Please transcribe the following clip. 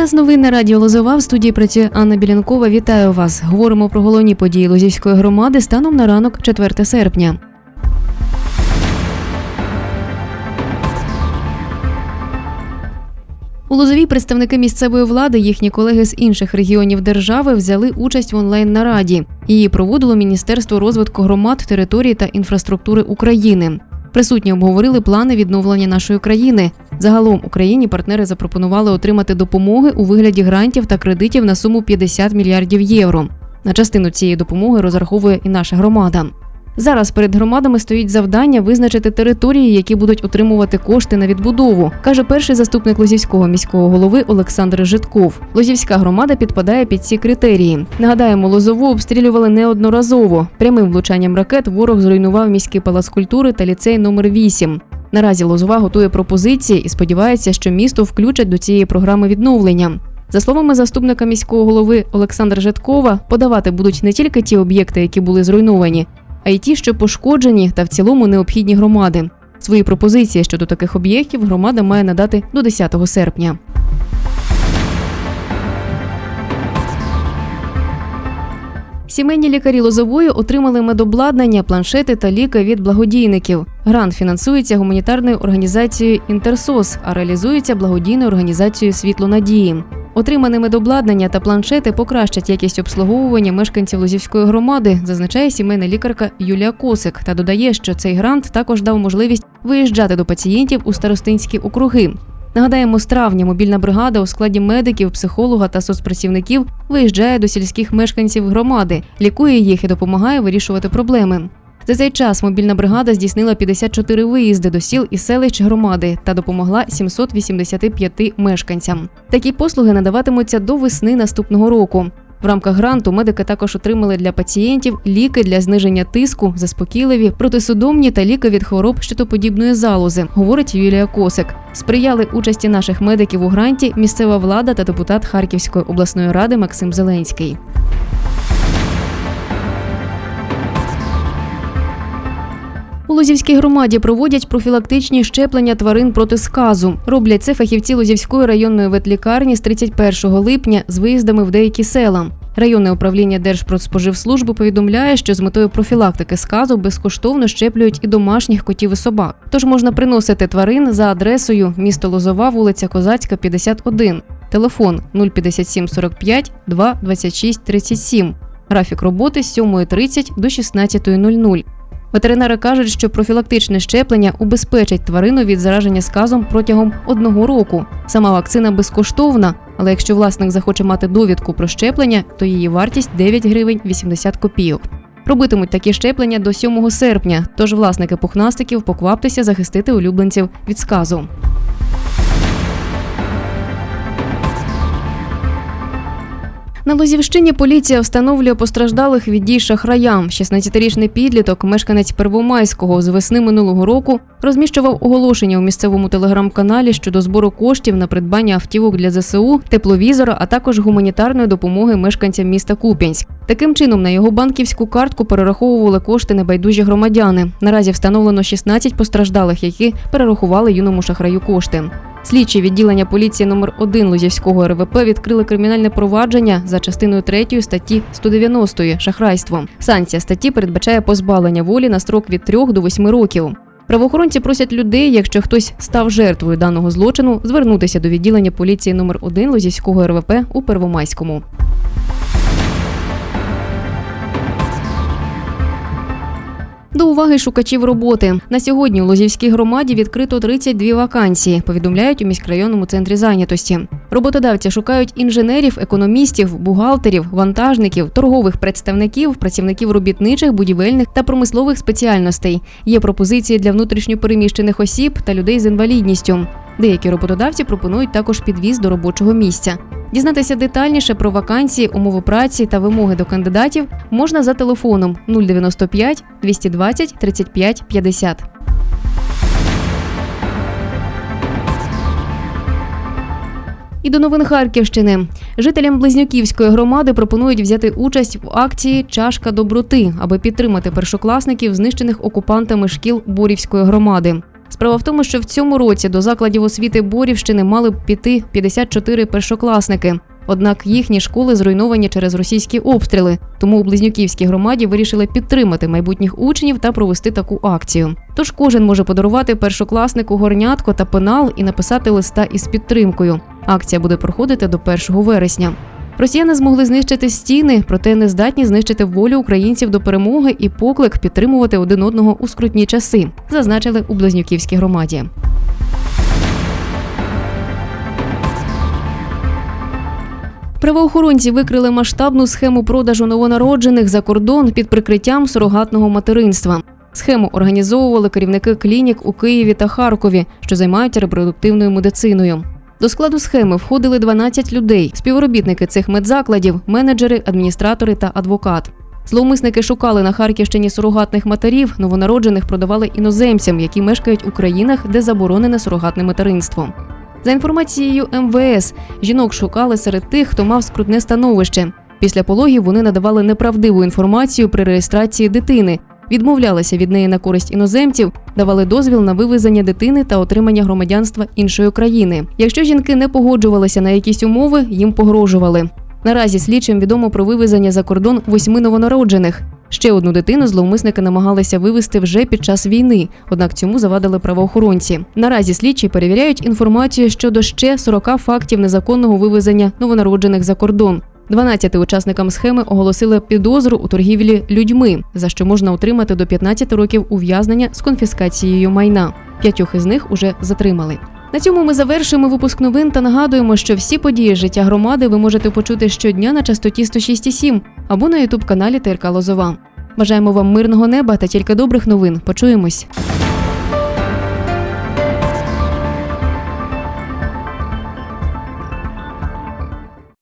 Час новин на радіо Лозова в студії працює Анна Білянкова. Вітаю вас. Говоримо про головні події Лозівської громади станом на ранок 4 серпня. У Лозовій представники місцевої влади, їхні колеги з інших регіонів держави взяли участь в онлайн нараді. Її проводило Міністерство розвитку громад, територій та інфраструктури України. Присутні обговорили плани відновлення нашої країни. Загалом Україні партнери запропонували отримати допомоги у вигляді грантів та кредитів на суму 50 мільярдів євро. На частину цієї допомоги розраховує і наша громада. Зараз перед громадами стоїть завдання визначити території, які будуть отримувати кошти на відбудову, каже перший заступник Лозівського міського голови Олександр Житков. Лозівська громада підпадає під ці критерії. Нагадаємо, Лозову обстрілювали неодноразово. Прямим влучанням ракет ворог зруйнував міський палац культури та ліцей номер 8 Наразі Лозова готує пропозиції і сподівається, що місто включать до цієї програми відновлення. За словами заступника міського голови Олександра Житкова, подавати будуть не тільки ті об'єкти, які були зруйновані, а й ті, що пошкоджені та в цілому необхідні громади. Свої пропозиції щодо таких об'єктів громада має надати до 10 серпня. Сімейні лікарі Лозової отримали медобладнання, планшети та ліки від благодійників. Грант фінансується гуманітарною організацією Інтерсос, а реалізується благодійною організацією Світло надії. Отримане медобладнання та планшети покращать якість обслуговування мешканців Лозівської громади, зазначає сімейна лікарка Юлія Косик та додає, що цей грант також дав можливість виїжджати до пацієнтів у старостинські округи. Нагадаємо, з травня мобільна бригада у складі медиків, психолога та соцпрацівників виїжджає до сільських мешканців громади, лікує їх і допомагає вирішувати проблеми. За цей час мобільна бригада здійснила 54 виїзди до сіл і селищ громади та допомогла 785 мешканцям. Такі послуги надаватимуться до весни наступного року. В рамках гранту медики також отримали для пацієнтів ліки для зниження тиску, заспокійливі, протисудомні та ліки від хвороб щитоподібної залози, говорить Юлія Косик. Сприяли участі наших медиків у гранті місцева влада та депутат Харківської обласної ради Максим Зеленський. Лозівській громаді проводять профілактичні щеплення тварин проти сказу. Роблять це фахівці Лозівської районної ветлікарні з 31 липня з виїздами в деякі села. Районне управління Держпродспоживслужби повідомляє, що з метою профілактики сказу безкоштовно щеплюють і домашніх котів і собак. Тож можна приносити тварин за адресою місто Лозова, вулиця Козацька, 51, телефон 057 45 2 26 37. Графік роботи з 7.30 до 16.00. Ветеринари кажуть, що профілактичне щеплення убезпечить тварину від зараження сказом протягом одного року. Сама вакцина безкоштовна, але якщо власник захоче мати довідку про щеплення, то її вартість 9 гривень 80 копійок. Робитимуть такі щеплення до 7 серпня, тож власники пухнастиків покваптеся захистити улюбленців від сказу. На Лозівщині поліція встановлює постраждалих від дій шахраям. 16-річний підліток, мешканець Первомайського, з весни минулого року розміщував оголошення у місцевому телеграм-каналі щодо збору коштів на придбання автівок для ЗСУ, тепловізора, а також гуманітарної допомоги мешканцям міста Куп'янськ. Таким чином на його банківську картку перераховували кошти небайдужі громадяни. Наразі встановлено 16 постраждалих, які перерахували юному шахраю кошти. Слідчі відділення поліції номер 1 Лозівського РВП відкрили кримінальне провадження за частиною 3 статті 190 шахрайство. Санкція статті передбачає позбавлення волі на строк від 3 до 8 років. Правоохоронці просять людей, якщо хтось став жертвою даного злочину, звернутися до відділення поліції номер 1 Лозівського РВП у Первомайському. До уваги шукачів роботи на сьогодні у Лозівській громаді відкрито 32 вакансії. Повідомляють у міськрайонному центрі зайнятості. Роботодавці шукають інженерів, економістів, бухгалтерів, вантажників, торгових представників, працівників робітничих, будівельних та промислових спеціальностей. Є пропозиції для внутрішньопереміщених осіб та людей з інвалідністю. Деякі роботодавці пропонують також підвіз до робочого місця. Дізнатися детальніше про вакансії, умови праці та вимоги до кандидатів можна за телефоном 095 220 35 50. І до новин Харківщини жителям Близнюківської громади пропонують взяти участь в акції Чашка доброти, аби підтримати першокласників, знищених окупантами шкіл Борівської громади. Справа в тому, що в цьому році до закладів освіти Борівщини мали б піти 54 першокласники. Однак їхні школи зруйновані через російські обстріли. Тому у Близнюківській громаді вирішили підтримати майбутніх учнів та провести таку акцію. Тож кожен може подарувати першокласнику горнятко та пенал і написати листа із підтримкою. Акція буде проходити до 1 вересня. Росіяни змогли знищити стіни, проте не здатні знищити волю українців до перемоги і поклик підтримувати один одного у скрутні часи, зазначили у Близнюківській громаді. Правоохоронці викрили масштабну схему продажу новонароджених за кордон під прикриттям сурогатного материнства. Схему організовували керівники клінік у Києві та Харкові, що займаються репродуктивною медициною. До складу схеми входили 12 людей, співробітники цих медзакладів, менеджери, адміністратори та адвокат. Зловмисники шукали на Харківщині сурогатних матерів, новонароджених продавали іноземцям, які мешкають у країнах, де заборонене сурогатне материнство. За інформацією МВС, жінок шукали серед тих, хто мав скрутне становище. Після пологів вони надавали неправдиву інформацію при реєстрації дитини, відмовлялися від неї на користь іноземців, давали дозвіл на вивезення дитини та отримання громадянства іншої країни. Якщо жінки не погоджувалися на якісь умови, їм погрожували. Наразі слідчим відомо про вивезення за кордон восьми новонароджених. Ще одну дитину зловмисники намагалися вивезти вже під час війни, однак цьому завадили правоохоронці. Наразі слідчі перевіряють інформацію щодо ще 40 фактів незаконного вивезення новонароджених за кордон. 12 учасникам схеми оголосили підозру у торгівлі людьми, за що можна отримати до 15 років ув'язнення з конфіскацією майна. П'ятьох із них уже затримали. На цьому ми завершуємо випуск новин та нагадуємо, що всі події життя громади ви можете почути щодня на частоті 106,7 або на ютуб каналі ТРК Лозова. Бажаємо вам мирного неба та тільки добрих новин. Почуємось.